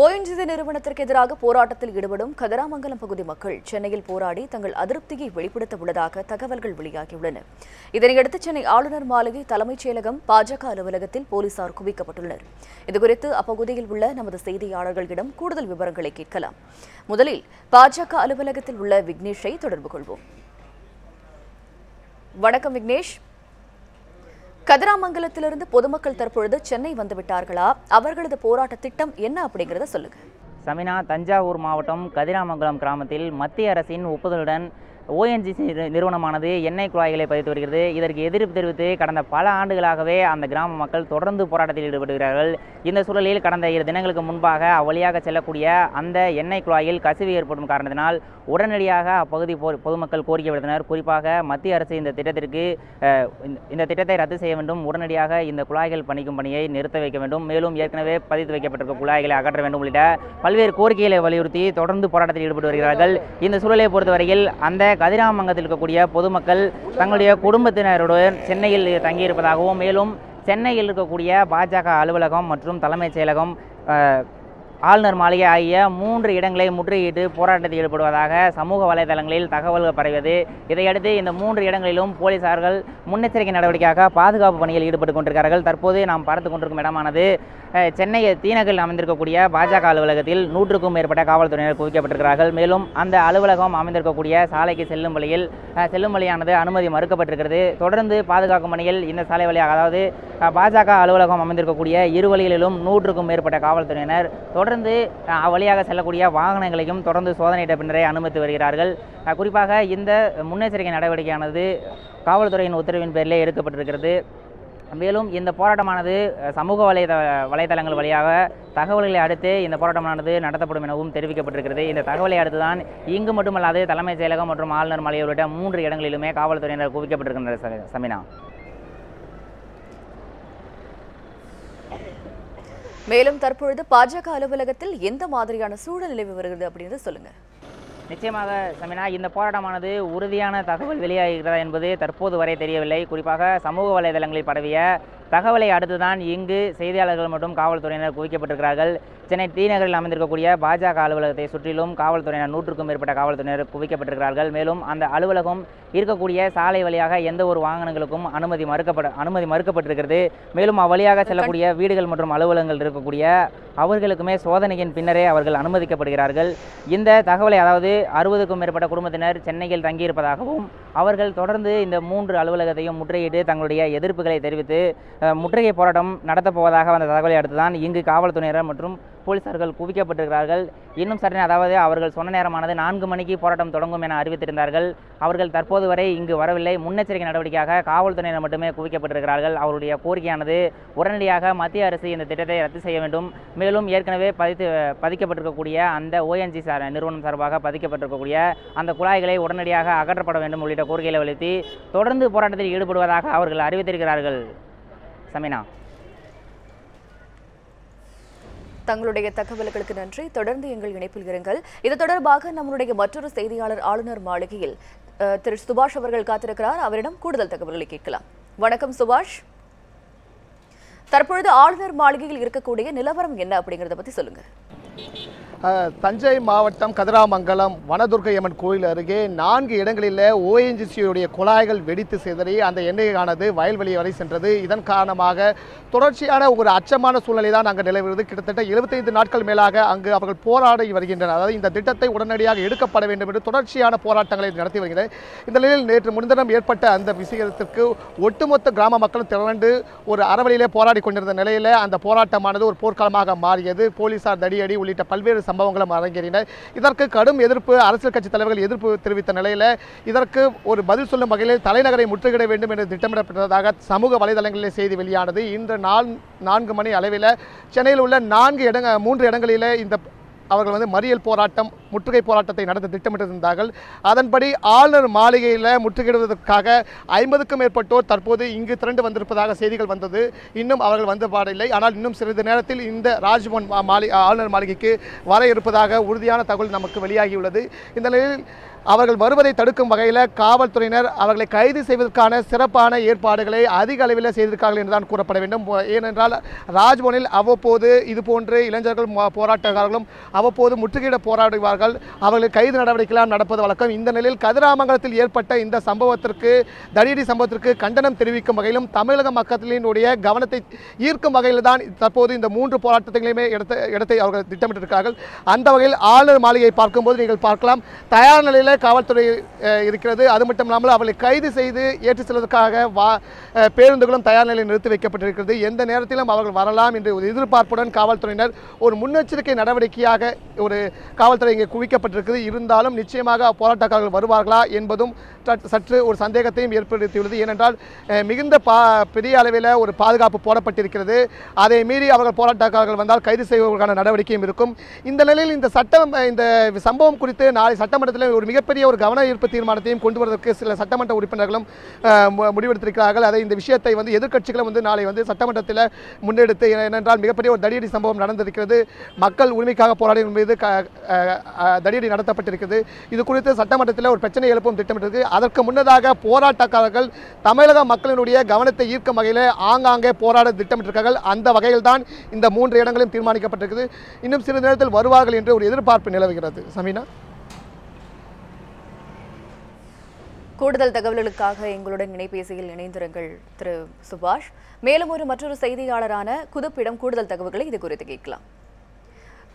ONGC நிறுவனத்திற்கு எதிராக போராட்டத்தில் ஈடுபடும் கதிராமங்கலம் பகுதி மக்கள் சென்னையில் போராடி தங்கள் அதிருப்தியை வெளிப்படுத்த உள்ளதாக தகவல்கள் வெளியாகியுள்ளன. இதனையடுத்து சென்னை ஆளுநர் மாளிகை தலைமைச் செயலகம் பாஜக அலுவலகத்தில் போலீசார் குவிக்கப்பட்டுள்ளனர். இதுகுறித்து அப்பகுதியில் உள்ள நமது செய்தியாளர்களிடம் கூடுதல் விவரங்களை கேட்கலாம். முதலில் பாஜக அலுவலகத்தில் உள்ள விக்னேஷை தொடர்பு கொள்வோம். வணக்கம் விக்னேஷ். கதிராமங்கலத்திலிருந்து பொதுமக்கள் தற்பொழுது சென்னை வந்துவிட்டார்களா? அவர்களது போராட்ட திட்டம் என்ன அப்படிங்கறத சொல்லுங்க. சமினா தஞ்சாவூர் மாவட்டம் கதிராமங்கலம் கிராமத்தில் மத்திய அரசின் ஒப்புதலுடன் ஓஎன்ஜிசி நிறுவனமானது எண்ணெய் குழாய்களை பதித்து வருகிறது. இதற்கு எதிர்ப்பு தெரிவித்து கடந்த பல ஆண்டுகளாகவே அந்த கிராம மக்கள் தொடர்ந்து போராட்டத்தில் ஈடுபடுகிறார்கள் இந்த சூழலில் கடந்த இரு தினங்களுக்கு முன்பாக அவ்வழியாக செல்லக்கூடிய அந்த எண்ணெய் குழாயில் கசிவு ஏற்படும் காரணத்தினால் உடனடியாக அப்பகுதி பொதுமக்கள் கோரிக்கை விடுத்தனர். குறிப்பாக மத்திய அரசு இந்த திட்டத்திற்கு இந்த- இந்த திட்டத்தை ரத்து செய்ய வேண்டும். உடனடியாக இந்த குழாய்கள் பணிக்கும் பணியை நிறுத்த வைக்க வேண்டும். மேலும் ஏற்கனவே பதித்து வைக்கப்பட்டிருக்க குழாய்களை அகற்ற வேண்டும் உள்ளிட்ட பல்வேறு கோரிக்கைகளை வலியுறுத்தி தொடர்ந்து போராட்டத்தில் ஈடுபட்டு வருகிறார்கள். இந்த சூழலை பொறுத்தவரையில் அந்த கதிராமங்கத்தில் இருக்கக்கூடிய பொதுமக்கள் தங்களுடைய குடும்பத்தினருடன் சென்னையில் தங்கியிருப்பதாகவும் மேலும் சென்னையில் இருக்கக்கூடிய பாஜக அலுவலகம் மற்றும் தலைமைச் செயலகம் ஆளுநர் மாளிகை ஆகிய மூன்று இடங்களை முற்றுகையிட்டு போராட்டத்தில் ஈடுபடுவதாக சமூக வலைதளங்களில் தகவல்கள் பரவியது. இதையடுத்து இந்த மூன்று இடங்களிலும் போலீசார்கள் முன்னெச்சரிக்கை நடவடிக்கையாக பாதுகாப்பு பணியில் ஈடுபட்டு கொண்டிருக்கிறார்கள். தற்போது நாம் பார்த்து கொண்டிருக்கும் இடமானது அஹ், சென்னை தீநகரில் அமைந்திருக்கக்கூடிய பாஜக அலுவலகத்தில் நூற்றுக்கும் மேற்பட்ட காவல்துறையினர் குவிக்கப்பட்டிருக்கிறார்கள். மேலும் அந்த அலுவலகம் அமைந்திருக்கக்கூடிய சாலைக்கு செல்லும் வழியில் செல்லும் வழியானது அனுமதி மறுக்கப்பட்டிருக்கிறது. தொடர்ந்து பாதுகாக்கும் பணியில் இந்த சாலை வழியாக அதாவது பாஜக அலுவலகம் அமைந்திருக்கக்கூடிய இரு வழிகளிலும் நூற்றுக்கும் மேற்பட்ட காவல்துறையினர் தொடர்ந்து வழியாக செல்லக்கூடிய வாகனங்களையும் தொடர்ந்து சோதனையிட்ட பின்னரே அனுமதித்து வருகிறார்கள். குறிப்பாக இந்த முன்னெச்சரிக்கை நடவடிக்கையானது காவல்துறையின் உத்தரவின் பேரிலே எடுக்கப்பட்டிருக்கிறது. மேலும் இந்த போராட்டமானது சமூக வலைத வலைதளங்கள் வழியாக தகவல்களை அடுத்து இந்த போராட்டமானது நடத்தப்படும் எனவும் தெரிவிக்கப்பட்டிருக்கிறது. இந்த தகவலை அடுத்து தான் இங்கு மட்டுமல்லாது தலைமைச் செயலகம் மற்றும் ஆளுநர் மலை உள்ளிட்ட மூன்று இடங்களிலுமே காவல்துறையினர் குவிக்கப்பட்டிருக்கின்றனர் சமினா. மேலும் தற்பொழுது பாஜக அலுவலகத்தில் எந்த மாதிரியான சூழல் நிலவி வருகிறது அப்படின்றத சொல்லுங்க. நிச்சயமாக சமினா இந்த போராட்டமானது உறுதியான தகவல் வெளியாகிறதா என்பது தற்போது வரை தெரியவில்லை. குறிப்பாக சமூக வலைதளங்களில் பரவிய தகவலை அடுத்துதான் இங்கு செய்தியாளர்கள் மற்றும் காவல்துறையினர் குவிக்கப்பட்டிருக்கிறார்கள். சென்னை தீநகரில் அமைந்திருக்கக்கூடிய பாஜக அலுவலகத்தை சுற்றிலும் காவல்துறையினர் நூற்றுக்கும் மேற்பட்ட காவல்துறையினர் குவிக்கப்பட்டிருக்கிறார்கள். மேலும் அந்த அலுவலகம் இருக்கக்கூடிய சாலை வழியாக எந்த ஒரு வாகனங்களுக்கும் அனுமதி மறுக்கப்பட அனுமதி மறுக்கப்பட்டிருக்கிறது. மேலும் அவ்வழியாக செல்லக்கூடிய வீடுகள் மற்றும் அலுவலகங்கள் இருக்கக்கூடிய அவர்களுக்குமே சோதனையின் பின்னரே அவர்கள் அனுமதிக்கப்படுகிறார்கள். இந்த தகவலை அதாவது அறுபதுக்கும் மேற்பட்ட குடும்பத்தினர் சென்னையில் தங்கியிருப்பதாகவும் அவர்கள் தொடர்ந்து இந்த மூன்று அலுவலகத்தையும் முற்றுகையிட்டு தங்களுடைய எதிர்ப்புகளை தெரிவித்து முற்றுகை போராட்டம் நடத்தப் போவதாக வந்த தகவலை அடுத்துதான் இங்கு காவல்துறையினர் மற்றும் போலீசார்கள் குவிக்கப்பட்டிருக்கிறார்கள். இன்னும் சற்றே அதாவது அவர்கள் சொன்ன நேரமானது நான்கு மணிக்கு போராட்டம் தொடங்கும் என அறிவித்திருந்தார்கள். அவர்கள் தற்போது வரை இங்கு வரவில்லை. முன்னெச்சரிக்கை நடவடிக்கையாக காவல்துறையினர் மட்டுமே குவிக்கப்பட்டிருக்கிறார்கள். அவருடைய கோரிக்கையானது உடனடியாக மத்திய அரசு இந்த திட்டத்தை ரத்து செய்ய வேண்டும். மேலும் ஏற்கனவே பதித்து பதிக்கப்பட்டிருக்கக்கூடிய அந்த ஓஎன்ஜி சார் நிறுவனம் சார்பாக பதிக்கப்பட்டிருக்கக்கூடிய அந்த குழாய்களை உடனடியாக அகற்றப்பட வேண்டும் உள்ளிட்ட கோரிக்கைகளை வலியுறுத்தி தொடர்ந்து போராட்டத்தில் ஈடுபடுவதாக அவர்கள் அறிவித்திருக்கிறார்கள். சமினா. தங்களுடைய தகவல்களுக்கு நன்றி. தொடர்ந்து எங்கள் இணைப்பில் இருங்கள். இது தொடர்பாக நம்முடைய மற்றொரு செய்தியாளர் ஆளுநர் மாளிகையில் அஹ், திரு சுபாஷ் அவர்கள் காத்திருக்கிறார். அவரிடம் கூடுதல் தகவல்களை கேட்கலாம். வணக்கம் சுபாஷ். தற்பொழுது ஆளுநர் மாளிகையில் இருக்கக்கூடிய நிலவரம் என்ன அப்படிங்கறத பத்தி சொல்லுங்க. தஞ்சை மாவட்டம் கதிராமங்கலம் வனதுர்க்கையம்மன் கோயில் அருகே நான்கு இடங்களில் ஓஎன்ஜிசியுடைய குழாய்கள் வெடித்து சிதறி அந்த எண்ணெயானது வயல்வெளி வரை சென்றது. இதன் காரணமாக தொடர்ச்சியான ஒரு அச்சமான சூழ்நிலை தான் அங்கே நிலவுகிறது. கிட்டத்தட்ட 75 நாட்கள் மேலாக அங்கு அவர்கள் போராடி வருகின்றனர். அதாவது இந்த திட்டத்தை உடனடியாக எடுக்கப்பட வேண்டும் என்று தொடர்ச்சியான போராட்டங்களை நடத்தி வருகிறது. இந்த நிலையில் நேற்று முன்தினம் ஏற்பட்ட அந்த விஷயத்திற்கு ஒட்டுமொத்த கிராம மக்களும் திரண்டு ஒரு அறவழியிலே போராடி கொண்டிருந்த நிலையில் அந்த போராட்டமானது ஒரு போர்க்காலமாக மாறியது. போலீசார் தடியடி உள்ளிட்ட பல்வேறு சம்பவங்களும் அரங்கேறின இதற்கு கடும் எதிர்ப்பு அரசியல் கட்சி தலைவர்கள் எதிர்ப்பு தெரிவித்த நிலையில் இதற்கு ஒரு பதில் சொல்லும் வகையில் தலைநகரை முற்றுகிட வேண்டும் என்று திட்டமிடப்பட்டதாக சமூக வலைதளங்களிலே செய்தி வெளியானது. இன்று நாள் நான்கு மணி அளவில் சென்னையில் உள்ள நான்கு இடங்க மூன்று இடங்களிலே இந்த அவர்கள் வந்து மறியல் போராட்டம் முற்றுகை போராட்டத்தை நடத்த திட்டமிட்டிருந்தார்கள். அதன்படி ஆளுநர் மாளிகையில் முற்றுகையிடுவதற்காக ஐம்பதுக்கும் மேற்பட்டோர் தற்போது இங்கு திரண்டு வந்திருப்பதாக செய்திகள் வந்தது. இன்னும் அவர்கள் வந்து பாடில்லை ஆனால் இன்னும் சிறிது நேரத்தில் இந்த ராஜ்பவன் மா- ஆளுநர் மாளிகைக்கு வர இருப்பதாக உறுதியான தகவல் நமக்கு வெளியாகியுள்ளது. இந்த நிலையில் அவர்கள் வருவதை தடுக்கும் வகையில் காவல்துறையினர் அவர்களை கைது செய்வதற்கான சிறப்பான ஏற்பாடுகளை அதிக அளவில் செய்திருக்கார்கள் என்றுதான் கூறப்பட வேண்டும். ஏனென்றால் ராஜ்பவனில் அவ்வப்போது இது போன்று இளைஞர்கள் போராட்டக்காரர்களும் அவ்வப்போது முற்றுகையிட போராடுவார்கள். அவர்கள் கைது நடவடிக்கைலாம் நடப்பது வழக்கம். இந்த நிலையில் கதிராமங்கலத்தில் ஏற்பட்ட இந்த சம்பவத்திற்கு தடியடி சம்பவத்திற்கு கண்டனம் தெரிவிக்கும் வகையிலும் தமிழக மக்களினுடைய கவனத்தை ஈர்க்கும் வகையில் தான் தற்போது இந்த மூன்று போராட்டங்களையுமே இடத்தை இடத்தை அவர்கள் திட்டமிட்டிருக்கிறார்கள். அந்த வகையில் ஆளுநர் மாளிகையை பார்க்கும்போது நீங்கள் பார்க்கலாம். தயார் நிலையில் காவல்துறை இருக்கிறது. அது மட்டும் இல்லாமல் அவர்களை கைது செய்து ஏற்றுச் செல்வதற்காக வா பேருந்துகளும் தயார் நிலையில் நிறுத்தி வைக்கப்பட்டிருக்கிறது. எந்த நேரத்திலும் அவர்கள் வரலாம் என்று ஒரு எதிர்பார்ப்புடன் காவல்துறையினர் ஒரு முன்னெச்சரிக்கை நடவடிக்கையாக ஒரு காவல்துறை இங்கே குவிக்கப்பட்டிருக்கிறது. இருந்தாலும் நிச்சயமாக போராட்டக்காரர்கள் வருவார்களா என்பதும் சற்று- சற்று ஒரு சந்தேகத்தையும் ஏற்படுத்தியுள்ளது. ஏனென்றால் மிகுந்த பா பெரிய அளவில் ஒரு பாதுகாப்பு போடப்பட்டிருக்கிறது. அதை மீறி அவர்கள் போராட்டக்காரர்கள் வந்தால் கைது செய்வதற்கான நடவடிக்கையும் இருக்கும். இந்த நிலையில் இந்த சட்டம் இந்த சம்பவம் குறித்து நாளை சட்டமன்றத்தில் ஒரு மிகப்பெரிய ஒரு கவன ஈர்ப்பு தீர்மானத்தையும் கொண்டு வருவதற்கு சில சட்டமன்ற உறுப்பினர்களும் மு- முடிவெடுத்திருக்கிறார்கள். அதை இந்த விஷயத்தை வந்து எதிர்க்கட்சிகளும் வந்து நாளை வந்து சட்டமன்றத்தில் முன்னெடுத்து ஏனென்றால் மிகப்பெரிய ஒரு தடியடி சம்பவம் நடந்திருக்கிறது. மக்கள் உரிமைக்காக போராடிய மீது க- தடியடி நடத்தப்பட்டிருக்கிறது. இது குறித்து சட்டமன்றத்தில் ஒரு பிரச்சனை எழுப்பும் திட்டமிட்டிருக்கு. அதற்கு முன்னதாக போராட்டக்காரர்கள் தமிழக மக்களினுடைய கவனத்தை ஈர்க்கும் வகையில் ஆங்காங்கே போராட திட்டமிட்டிருக்கார்கள். அந்த வகையில் தான் இந்த மூன்று இடங்களும் தீர்மானிக்கப்பட்டிருக்குது. இன்னும் சிறிது நேரத்தில் வருவார்கள் என்று ஒரு எதிர்பார்ப்பு நிலவுகிறது. சமீனா? கூடுதல் தகவல்களுக்காக எங்களுடன் இணைப்பேசியில் இணைந்திருங்கள் திரு சுபாஷ். மேலும் ஒரு மற்றொரு செய்தியாளரான குதப்பிடம் கூடுதல் தகவல்களை இது குறித்து கேட்கலாம்.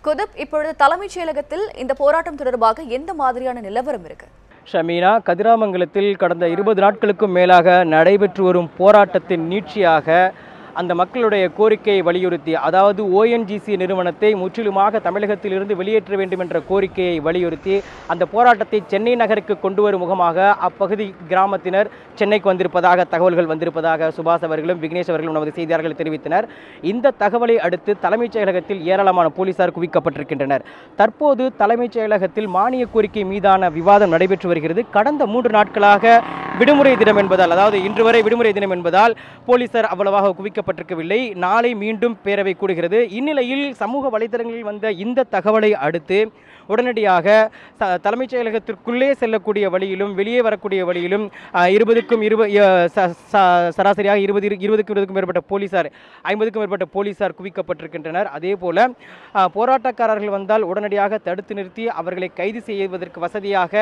குதுப் இப்பொழுது தலைமைச் செயலகத்தில் இந்த போராட்டம் தொடர்பாக எந்த மாதிரியான நிலவரம் இருக்கு? ஷமீனா கதிராமங்கலத்தில் கடந்த இருபது நாட்களுக்கும் மேலாக நடைபெற்று வரும் போராட்டத்தின் நீட்சியாக அந்த மக்களுடைய கோரிக்கையை வலியுறுத்தி அதாவது ஓஎன்ஜிசி நிறுவனத்தை முற்றிலுமாக தமிழகத்திலிருந்து வெளியேற்ற வேண்டும் என்ற கோரிக்கையை வலியுறுத்தி அந்த போராட்டத்தை சென்னை நகருக்கு கொண்டு வரும் முகமாக அப்பகுதி கிராமத்தினர் சென்னைக்கு வந்திருப்பதாக தகவல்கள் வந்திருப்பதாக சுபாஷ் அவர்களும் விக்னேஷ் அவர்களும் நமது செய்தியாளர்கள் தெரிவித்தனர். இந்த தகவலை அடுத்து தலைமைச் செயலகத்தில் ஏராளமான போலீசார் குவிக்கப்பட்டிருக்கின்றனர். தற்போது தலைமைச் செயலகத்தில் மானிய கோரிக்கை மீதான விவாதம் நடைபெற்று வருகிறது. கடந்த மூன்று நாட்களாக விடுமுறை தினம் என்பதால் அதாவது இன்று வரை விடுமுறை தினம் என்பதால் போலீசார் அவ்வளவாக குவிக்கப்பட்டிருக்கவில்லை. நாளை மீண்டும் பேரவை கூடுகிறது. இந்நிலையில் சமூக வலைதளங்களில் வந்த இந்த தகவலை அடுத்து உடனடியாக தலைமைச் செயலகத்திற்குள்ளே செல்லக்கூடிய வழியிலும் வெளியே வரக்கூடிய வழியிலும் இருபதுக்கும் இருப சராசரியாக இருபது இரு- இருபதுக்கும் இருபதுக்கும் மேற்பட்ட போலீசார் ஐம்பதுக்கும் மேற்பட்ட போலீசார் குவிக்கப்பட்டிருக்கின்றனர். அதே போல போராட்டக்காரர்கள் வந்தால் உடனடியாக தடுத்து நிறுத்தி அவர்களை கைது செய்வதற்கு வசதியாக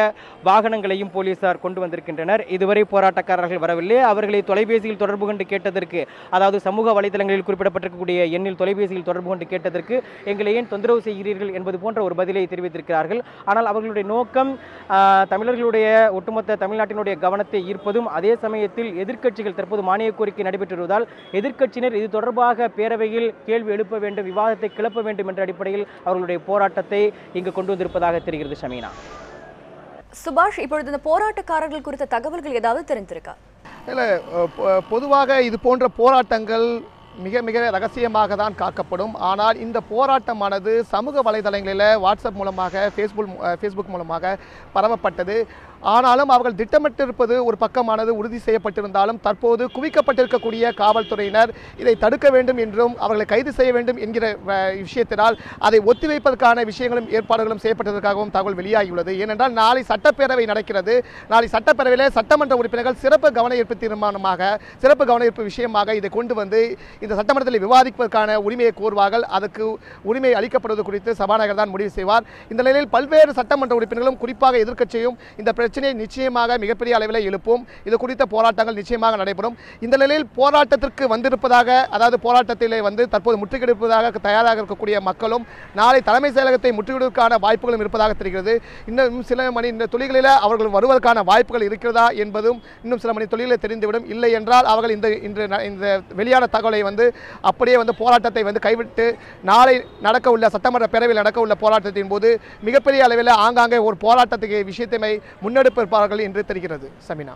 வாகனங்களையும் போலீசார் கொண்டு வந்திருக்கின்றனர். இது இதுவரை போராட்டக்காரர்கள் வரவில்லை. அவர்களை தொலைபேசியில் தொடர்பு கொண்டு கேட்டதற்கு அதாவது சமூக வலைதளங்களில் குறிப்பிடப்பட்டிருக்கக்கூடிய எண்ணில் தொலைபேசியில் தொடர்பு கொண்டு கேட்டதற்கு எங்களை ஏன் தொந்தரவு செய்கிறீர்கள் என்பது போன்ற ஒரு பதிலை தெரிவித்திருக்கிறார்கள். ஆனால் அவர்களுடைய நோக்கம் ஆஹ், தமிழர்களுடைய ஒட்டுமொத்த தமிழ்நாட்டினுடைய கவனத்தை ஈர்ப்பதும் அதே சமயத்தில் எதிர்க்கட்சிகள் தற்போது மானிய கோரிக்கை நடைபெற்று வருவதால் எதிர்க்கட்சியினர் இது தொடர்பாக பேரவையில் கேள்வி எழுப்ப வேண்டும் விவாதத்தை கிளப்ப வேண்டும் என்ற அடிப்படையில் அவர்களுடைய போராட்டத்தை இங்கு கொண்டு வந்திருப்பதாக தெரிகிறது ஷமீனா. சுபாஷ் இப்பொழுது இந்த போராட்டக்காரர்கள் குறித்த தகவல்கள் ஏதாவது தெரிஞ்சிருக்கா இல்லை பொதுவாக இது போன்ற போராட்டங்கள் மிக மிக ரகசியமாக தான் காக்கப்படும். ஆனால் இந்த போராட்டமானது சமூக வலைதளங்களில் வாட்ஸ்அப் மூலமாக ஃபேஸ்புக் ஃபேஸ்புக் மூலமாக பரவப்பட்டது. ஆனாலும் அவர்கள் திட்டமிட்டிருப்பது ஒரு பக்கமானது உறுதி செய்யப்பட்டிருந்தாலும் தற்போது குவிக்கப்பட்டிருக்கக்கூடிய காவல்துறையினர் இதை தடுக்க வேண்டும் என்றும் அவர்களை கைது செய்ய வேண்டும் என்கிற விஷயத்தினால் அதை ஒத்திவைப்பதற்கான விஷயங்களும் ஏற்பாடுகளும் செய்யப்பட்டதற்காகவும் தகவல் வெளியாகியுள்ளது. ஏனென்றால் நாளை சட்டப்பேரவை நடக்கிறது. நாளை சட்டப்பேரவையில் சட்டமன்ற உறுப்பினர்கள் சிறப்பு கவன ஈர்ப்பு தீர்மானமாக சிறப்பு கவன ஈர்ப்பு விஷயமாக இதை கொண்டு வந்து இந்த சட்டமன்றத்தில் விவாதிப்பதற்கான உரிமையை கோருவார்கள். அதற்கு உரிமை அளிக்கப்படுவது குறித்து சபாநாயகர் தான் முடிவு செய்வார். இந்த நிலையில் பல்வேறு சட்டமன்ற உறுப்பினர்களும் குறிப்பாக எதிர்க்கட்சியும் இந்த பிரச்சனையை நிச்சயமாக மிகப்பெரிய அளவில் எழுப்பும். இது குறித்த போராட்டங்கள் நிச்சயமாக நடைபெறும். இந்த நிலையில் போராட்டத்திற்கு வந்திருப்பதாக அதாவது போராட்டத்திலே வந்து தற்போது முற்றுகையிடுப்பதாக தயாராக இருக்கக்கூடிய மக்களும் நாளை தலைமை செயலகத்தை முற்றுகையிடுவதற்கான வாய்ப்புகளும் இருப்பதாக தெரிகிறது. இன்னும் சில மணி இந்த தொழில்களில் அவர்கள் வருவதற்கான வாய்ப்புகள் இருக்கிறதா என்பதும் இன்னும் சில மணி தொழிலில் தெரிந்துவிடும். இல்லை என்றால் அவர்கள் இந்த இன்று இந்த வெளியான தகவலை வந்து அப்படியே வந்து போராட்டத்தை வந்து கைவிட்டு நாளை நடக்க உள்ள சட்டமன்ற பேரவையில் நடக்க உள்ள போராட்டத்தின் போது மிகப்பெரிய அளவில் ஆங்காங்கே ஒரு போராட்டத்துக்கு விஷயத்தை முன்னெடுப்பிருப்பார்கள் என்று தெரிகிறது சமினா.